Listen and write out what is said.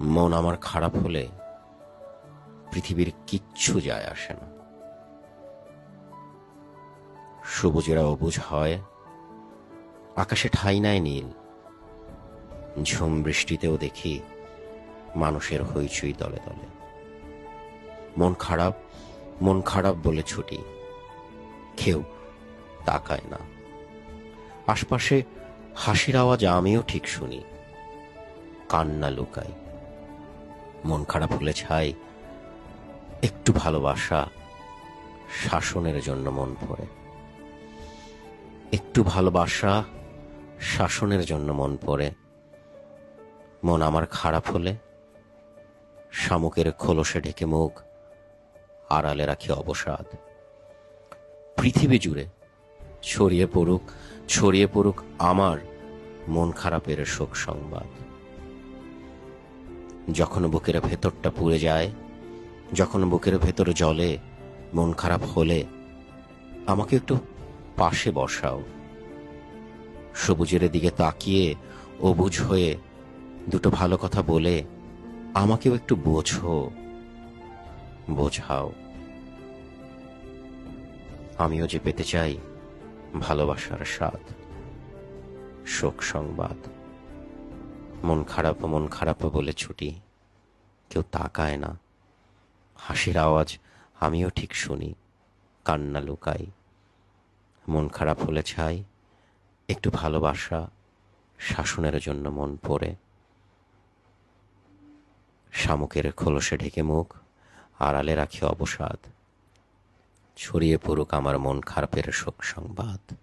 মন আমার খারাপ হলে পৃথিবীর কিচ্ছু যায় আসে না। সবুজেরা অবুজ হয়, আকাশে ঠাই নাই নীল। ঝুম বৃষ্টিতেও দেখি মানুষের হইচই দলে দলে মন খারাপ মন খারাপ বলে ছুটি। কেউ তাকায় না। আশপাশে হাসির আওয়াজ আমিও ঠিক শুনি। কান্না লুকাই। মন খারাপ হলে ছাই। একটু ভালোবাসা শাসনের জন্য মন পড়ে একটু ভালোবাসা শাসনের জন্য মন পড়ে মন আমার খারাপ হলে শামুকের খোলসে ঢেকে মুখ, আড়ালে রাখি অবসাদ। পৃথিবী জুড়ে ছড়িয়ে পড়ুক ছড়িয়ে পড়ুক আমার মন খারাপের শোক সংবাদ। যখন বুকের ভেতরটা পুড়ে যায়, যখন বুকের ভেতর জলে মন খারাপ হলে, আমাকে একটু পাশে বসাও। সবুজের দিকে তাকিয়ে অবুঝ হয়ে দুটো ভালো কথা বলে, আমাকেও একটু বোঝো, বোঝাও। আমিও যে পেতে চাই ভালোবাসার স্বাদ, শোক সংবাদ। মন খারাপ মন খারাপ বলে ছুটি। কেউ তাকায় না। হাসির আওয়াজ আমিও ঠিক শুনি। কান্না লুকাই। মন খারাপ হলে ছাই। একটু ভালোবাসা শাসনের জন্য মন পড়ে। শামুকের খোলসে ঢেকে মুখ, আড়ালে রাখি অবসাদ। ছড়িয়ে পড়ুক আমার মন খারাপের শোক সংবাদ।